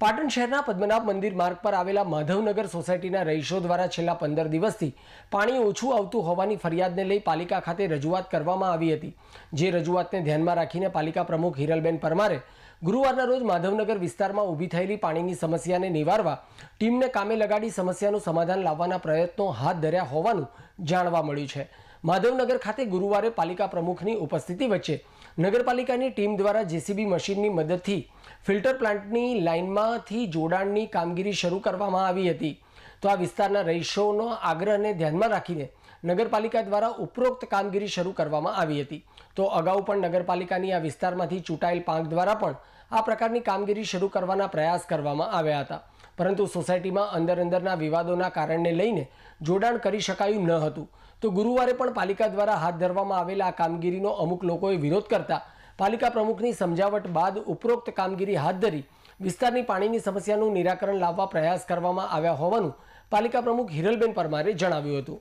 પાટણ શહેરના પદ્મનાભ મંદિર માર્ગ પર આવેલા માધવનગર સોસાયટીના રહીશો દ્વારા છેલ્લા પંદર દિવસથી પાણી ઓછું આવતું હોવાની ફરિયાદને લઈ પાલિકા ખાતે રજૂઆત કરવામાં આવી હતી. જે રજૂઆતને ધ્યાનમાં રાખીને પાલિકા પ્રમુખ હિરલબેન પરમારે ગુરુવારના રોજ માધવનગર વિસ્તારમાં ઊભી થયેલી પાણીની સમસ્યાને નિવારવા ટીમને કામે લગાડી સમસ્યાનું સમાધાન લાવવાના પ્રયત્નો હાથ ધર્યા હોવાનું જાણવા મળ્યું છે. માધવનગર ખાતે ગુરુવારે પાલિકા પ્રમુખની ઉપસ્થિતિ વચ્ચે નગરપાલિકાની ટીમ દ્વારા જેસીબી મશીનની મદદથી ફિલ્ટર પ્લાન્ટની લાઇનમાંથી જોડાણની કામગીરી શરૂ કરવામાં આવી હતી. તો આ વિસ્તારના રહીશોનો આગ્રહને ધ્યાનમાં રાખીને નગરપાલિકા દ્વારા ઉપરોક્ત કામગીરી શરૂ કરવામાં આવી હતી. તો અગાઉ પણ નગરપાલિકાની આ વિસ્તારમાંથી ચૂંટાયેલ પાંખ દ્વારા પણ આ પ્રકારની કામગીરી શરૂ કરવાના પ્રયાસ કરવામાં આવ્યા હતા. પરંતુ સોસાયટીમાં અંદર અંદરના વિવાદોના કારણને લઈને જોડાણ કરી શકાયું ન હતું. તો ગુરુવારે પણ પાલિકા દ્વારા હાથ ધરવામાં આવેલા આ કામગીરીનો અમુક લોકોએ વિરોધ કરતા પાલિકા પ્રમુખની સમજાવટ બાદ ઉપરોક્ત કામગીરી હાથ ધરી વિસ્તારની પાણીની સમસ્યાનું નિરાકરણ લાવવા પ્રયાસ કરવામાં આવ્યા હોવાનું પાલિકા પ્રમુખ હિરલબેન પરમારે જણાવ્યું હતું.